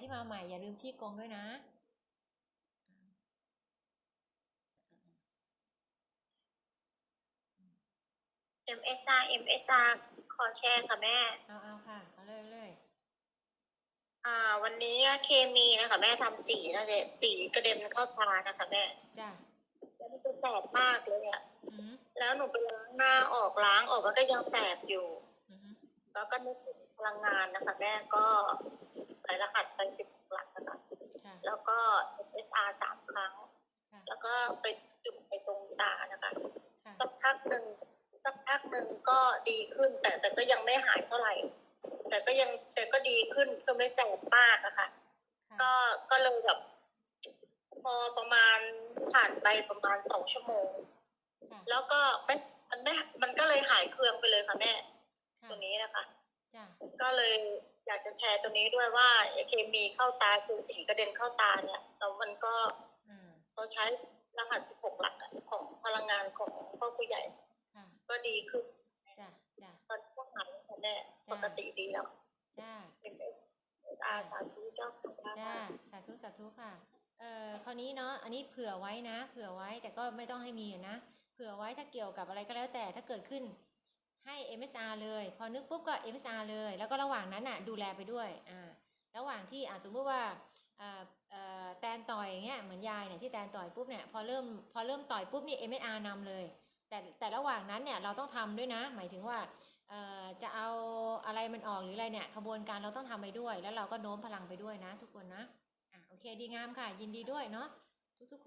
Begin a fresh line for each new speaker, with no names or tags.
ที่มาใหม่อย่าลืมชี้กงด้วยนะ
MSR MSR ขอแชร์ค่ะแม่
เอาเอาค่ะ เอาเลยเลย
อ่า วันนี้เคมีนะคะแม่ทำสีนะเจ๊สีกระเด็นเข้าตานะคะแม่
จ้ะ
แล้วมันจะแสบมากเลยอะ
อือหือ
แล้วหนูไปล้างหน้าออกล้างออกมันก็ยังแสบอยู่
อือหือ
แล้วก็นึกถึง พลังงานนะคะแม่ก็ใส่รหัสไปสิบหลักนะคะ
ค่ะ
แล้วก็ MSR สามครั้ง
ค่ะ
แล้วก็ไปจุดไปตรงตานะคะ
ค่ะ
สักพักหนึ่งสักพักหนึ่งก็ดีขึ้น แต่แต่ก็ยังไม่หายเท่าไหร่ แต่ก็ยังแต่ก็ดีขึ้นก็ไม่แสบมากอะค่ะ
ค่ะ
ก็ก็เลยแบบพอประมาณผ่านไปประมาณสองชั่วโมง
ค่ะ
แล้วก็ไม่มันไม่มันก็เลยหายเคืองไปเลยค่ะแม่
ค่ะ
ตัวนี้นะคะ
จ้ะ
ก็เลยอยากจะแชร์ตัวนี้ด้วยว่าไอ้เคมีเข้าตาคือสีกระเด็นเข้าตาเนี่ยแล้วมันก็
อืม
เราใช้รหัส 16 หลักอะของพลังงานของพ่อผู้ใหญ่
ค่ะ
ก็ดีขึ้น
จ้ะจ้ะ
ตอนก็หายค่ะแม่
จ้ะ
ปกติดีแล้ว
จ้า
เป็นเอสอาสาธุเจ้าค่ะ
จ้าสาธุสาธุค่ะเอ่อคราวนี้เนาะอันนี้เผื่อไว้นะ เผื่อไว้แต่ก็ไม่ต้องให้มีอะนะ เผื่อไว้ถ้าเกี่ยวกับอะไรก็แล้วแต่ถ้าเกิดขึ้น ให้ MSR เลย พอนึกปุ๊บก็ MSR เลย แล้วก็ระหว่างนั้นน่ะดูแลไปด้วยอ่าระหว่างที่อ่าสมมติว่าอ่าเอ่อแตนต่อยอย่างเงี้ยเหมือนยายเนี่ยที่แตนต่อยปุ๊บเนี่ยพอเริ่มพอเริ่มต่อยปุ๊บนี่ MSR นำเลย แต่แต่ระหว่างนั้นเนี่ยเราต้องทำด้วยนะ หมายถึงว่าเอ่อจะเอาอะไรมันออกหรืออะไรเนี่ยขบวนการเราต้องทำไปด้วย แล้วเราก็โน้มพลังไปด้วยนะ ทุกคนนะอะโอเคดีงามค่ะยินดีด้วยเนาะทุกๆคน